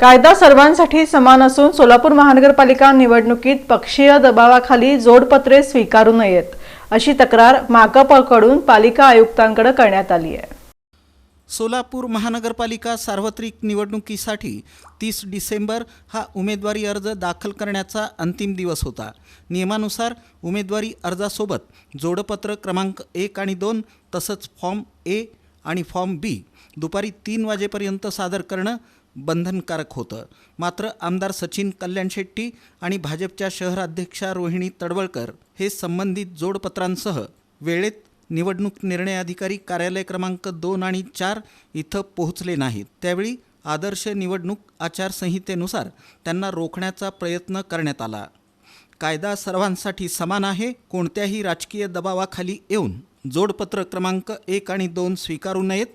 कायदा सर्वांसाठी समान असून सोलापूर महानगरपालिका निवडणुकीत पक्षीय दबावाखाली जोडपत्रे स्वीकारू नयेत अशी तक्रार माकपकडून पालिका आयुक्तांकडे करण्यात आली आहे. सोलापूर महानगरपालिका सार्वत्रिक निवडणुकीसाठी तीस डिसेंबर हा उमेदवारी अर्ज दाखल करण्याचा अंतिम दिवस होता. नियमानुसार उमेदवारी अर्जासोबत जोडपत्र क्रमांक एक आणि दोन तसंच फॉर्म ए आणि फॉर्म बी दुपारी तीन वाजेपर्यंत सादर करणं बंधनकारक होतं. मात्र आमदार सचिन कल्याण शेट्टी आणि भाजपच्या शहराध्यक्षा रोहिणी तडवळकर हे संबंधित जोडपत्रांसह वेळेत निवडणूक निर्णय अधिकारी कार्यालय क्रमांक दोन आणि चार इथं पोहोचले नाहीत. त्यावेळी आदर्श निवडणूक आचारसंहितेनुसार त्यांना रोखण्याचा प्रयत्न करण्यात आला. कायदा सर्वांसाठी समान आहे कोणत्याही राजकीय दबावाखाली येऊन जोडपत्र क्रमांक एक आणि दोन स्वीकारू नयेत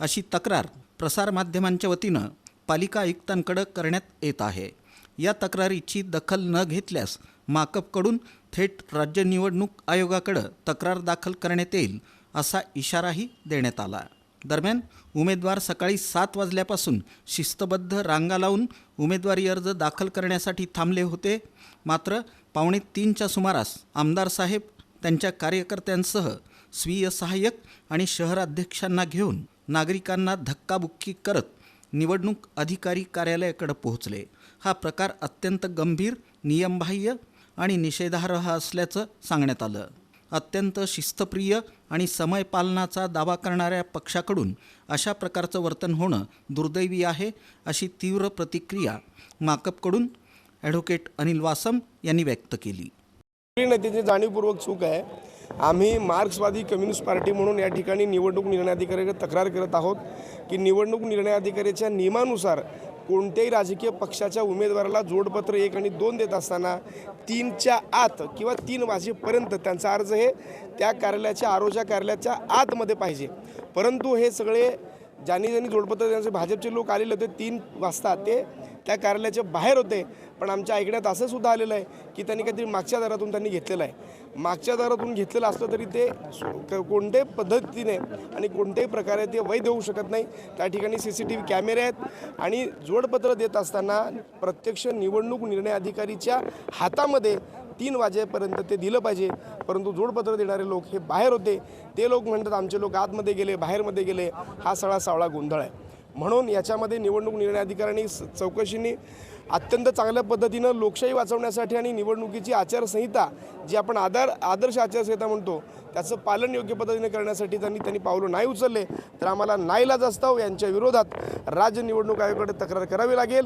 अशी तक्रार प्रसारमाध्यमांच्या वतीनं पालिका आयुक्तांकडे करण्यात येत आहे. या तक्रारीची दखल न घेतल्यास माकपकडून थेट राज्य निवडणूक आयोगाकडे तक्रार दाखल करण्यात येईल असा इशाराही देण्यात आला. दरम्यान उमेदवार सकाळी सात वाजल्यापासून शिस्तबद्ध रांगा लावून उमेदवारी अर्ज दाखल करण्यासाठी थांबले होते. मात्र पावणे तीनच्या सुमारास आमदार साहेब त्यांच्या कार्यकर्त्यांसह स्वीय सहाय्यक आणि शहराध्यक्षांना घेऊन नागरिकांना धक्काबुक्की करत निवडणूक अधिकारी कार्यालयाकडे पोहोचले. हा प्रकार अत्यंत गंभीर नियमबाह्य आणि निषेधार्ह असल्याचं सांगण्यात आलं. अत्यंत शिस्तप्रिय आणि समय पालनाचा दावा करणाऱ्या पक्षाकडून अशा प्रकारचं वर्तन होणं दुर्दैवी आहे अशी तीव्र प्रतिक्रिया माकपकडून ॲडव्होकेट अनिल वासम यांनी व्यक्त केली. जाणीवपूर्वक चूक आहे. आम्ही मार्क्सवादी कम्युनिस्ट पार्टी म्हणून या ठिकाणी निवडणूक निर्णय अधिकाऱ्याकडे तक्रार करत आहोत की निवडणूक निर्णय अधिकाऱ्याच्या नियमानुसार कोणत्याही राजकीय पक्षाच्या उमेदवाराला जोडपत्र एक आणि दोन देत असताना तीनच्या आत किंवा तीन वाजेपर्यंत त्यांचा अर्ज हे त्या कार्यालयाच्या आरोच्या कार्यालयाच्या आतमध्ये पाहिजे. परंतु हे सगळे ज्यांनी ज्यांनी जोडपत्र त्यांचे भाजपचे लोक आलेले होते तीन वाजता ते त्या कार्यालयाच्या बाहेर होते. पण आमच्या ऐकण्यात असं सुद्धा आलेलं आहे की त्यांनी काहीतरी मागच्या दारातून त्यांनी घेतलेलं आहे. मागच्या दारातून घेतलेलं असलं तरी ते क- कोणत्याही पद्धतीने आणि कोणत्याही प्रकारे ते वैध होऊ शकत नाही. त्या ठिकाणी सी सी टी व्ही कॅमेरे आहेत आणि जोडपत्र देत असताना प्रत्यक्ष निवडणूक निर्णय अधिकारीच्या हातामध्ये तीन वाजेपर्यंत ते दिलं पाहिजे. परंतु जोडपत्र देणारे लोक हे बाहेर होते. ते लोक म्हणतात आमचे लोक आतमध्ये गेले बाहेरमध्ये गेले. हा सगळा सावळा गोंधळ आहे. म्हणून याच्यामध्ये निवडणूक निर्णय अधिकाऱ्यांनी स- चौकशीने अत्यंत चांगल्या पद्धतीनं लोकशाही वाचवण्यासाठी आणि निवडणुकीची आचारसंहिता जी आपण आधार आदर्श आचारसंहिता म्हणतो त्याचं पालन योग्य पद्धतीने करण्यासाठी त्यांनी त्यांनी पावलं नाही उचलले तर आम्हाला नाईलाज असताव यांच्या विरोधात राज्य निवडणूक आयोगाकडे तक्रार करावी लागेल.